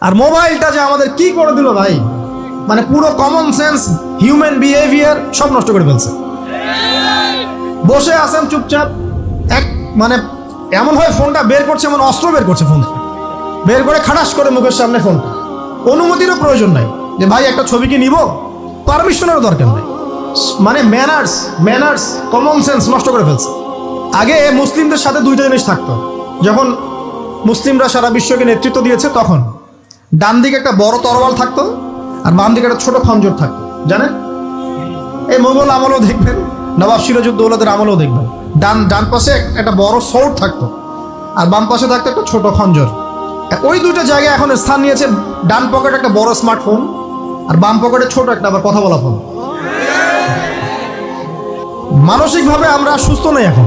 আর মোবাইলটা যে আমাদের কি করে দিল ভাই? মানে পুরো কমন সেন্স হিউম্যান বিহেভিয়ার সব নষ্ট করে ফেলছে। বসে আছেন চুপচাপ। এক মানে এমন হয় ফোনটা বের করছে এমন অস্ত্র বের করছে ফোন। বের করে খাটাস করে মুখের সামনে ফোনটা অনুমতিরও প্রয়োজন নাই যে ভাই একটা ছবি কি নিব? পারমিশনেরও দরকার নাই। মানে ম্যানার্স ম্যানার্স কমন সেন্স নষ্ট করে ফেলছে। আগে মুসলিমদের সাথে দুইটা জিনিস থাকতো। যখন মুসলিমরা সারা বিশ্বকে নেতৃত্ব দিয়েছে তখন। ডান দিকে একটা বড় তরোয়াল থাকতো আর বাম দিকে একটা ছোট খঞ্জর থাকতো। জানেন? এই মোগল আমলও দেখবেন, নবাব সিরাজউদ্দৌলাদের আমলও দেখবেন। ডান ডান পাশে একটা বড় সৌট থাকতো আর বাম পাশে থাকতো একটা ছোট খঞ্জর। ওই দুটো জায়গায় এখন স্থান নিয়েছে ডান পকেটে একটা বড় স্মার্টফোন আর বাম পকেটে ছোট একটা আবার কথা বলা ফোন মানসিকভাবে আমরা সুস্থ নেই এখন।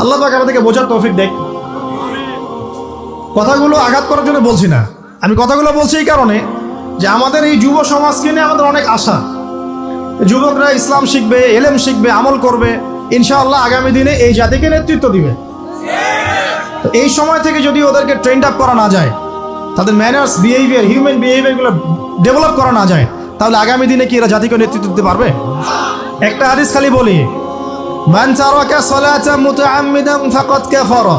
আল্লাহ আমাদেরকে বোঝার তৌফিক দেখ। কথাগুলো আঘাত করার জন্য বলছি না। আমি কথাগুলো বলছি এই কারণে যে আমাদের এই যুব সমাজকে নিয়ে আমাদের অনেক আশা। যুবকরা ইসলাম শিখবে, এলেম শিখবে, আমল করবে, ইনশাআল্লাহ আগামী দিনে এই জাতিকে নেতৃত্ব দিবে। এই সময় থেকে যদি ওদেরকে ট্রেন্ড আপ করা না যায়, তাদের ম্যানার্স বিহেভিয়ার হিউম্যান বিহেভিয়ারগুলো ডেভেলপ করা না যায়, তাহলে আগামী দিনে কি এরা জাতিকে নেতৃত্ব দিতে পারবে? একটা হাদিস খালি বলি, মান তারাকা সালাতান মুতাআম্মিদান ফাকাদ কাফারা।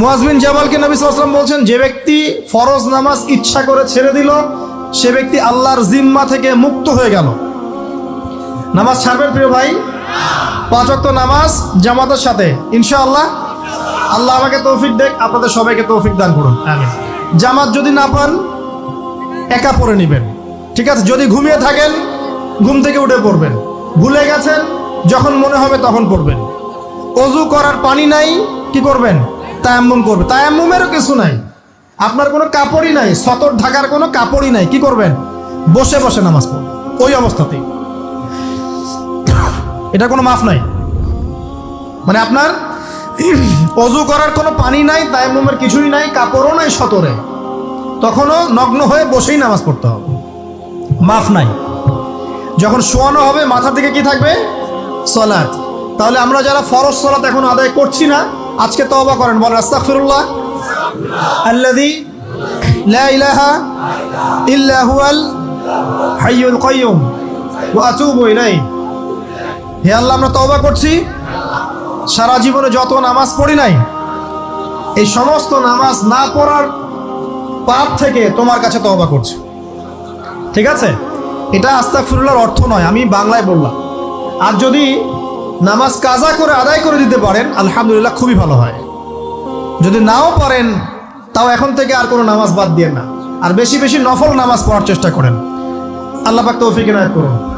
মুয়াজ জামালকে নবী ওয়াসাল্লাম বলছেন যে ব্যক্তি ফরজ নামাজ ইচ্ছা করে ছেড়ে দিল সে ব্যক্তি আল্লাহর জিম্মা থেকে মুক্ত হয়ে গেল। নামাজ ছাড়বেন প্রিয় ভাই? পাঁচ ওয়াক্ত নামাজ জামাতের সাথে। ইনশাআল্লাহ আল্লাহ আমাকে তৌফিক দেখ আপনাদের সবাইকে তৌফিক দান করুন। জামাত যদি না পান একা পরে নেবেন। ঠিক আছে? যদি ঘুমিয়ে থাকেন ঘুম থেকে উঠে পড়বেন। ভুলে গেছেন যখন মনে হবে তখন পড়বেন। অজু করার পানি নাই কি করবেন? তায়াম্মুম করবে। তায়াম্মুমেরও কিছু নাই। আপনার কোনো কাপড়ই নাই, সতর ঢাকার কোনো কাপড়ই নাই, কি করবেন? বসে বসে নামাজ পড়বেন ওই অবস্থাতেই। এটা কোনো মাফ নাই। মানে আপনার অজু করার কোনো পানি নাই, তায়াম্মুমের কিছুই নাই, কাপড়ও নাই সতরে। তখনও নগ্ন হয়ে বসেই নামাজ পড়তে হবে। মাফ নাই। যখন শোয়ানো হবে, মাথার দিকে কি থাকবে? সলাৎ। তাহলে আমরা যারা ফরজ সলাৎ এখন আদায় করছি না আজকে তওবা করেন, বলেন, আস্তাগফিরুল্লাহ। আল্লাযী লা ইলাহা ইল্লা হুয়াল হাইয়ুল কাইয়ুম ওয়া আতুবু ইলাইহি। হে আল্লাহ, আমরা তওবা করছি। সারা জীবনে যত নামাজ পড়ি নাই, এই সমস্ত নামাজ না পড়ার পাপ থেকে তোমার কাছে তওবা করছি। ঠিক আছে? এটা আস্তাগফিরুল্লাহর অর্থ নয়, আমি বাংলায় বললাম। আর যদি নামাজ কাজা করে আদায় করে দিতে পারেন, আলহামদুলিল্লাহ খুবই ভালো হয়। যদি নাও পারেন, তাও এখন থেকে আর কোনো নামাজ বাদ দিয়ে না। আর বেশি বেশি নফল নামাজ পড়ার চেষ্টা করেন। আল্লাহ পাক তৌফিক এনায়েত করুন।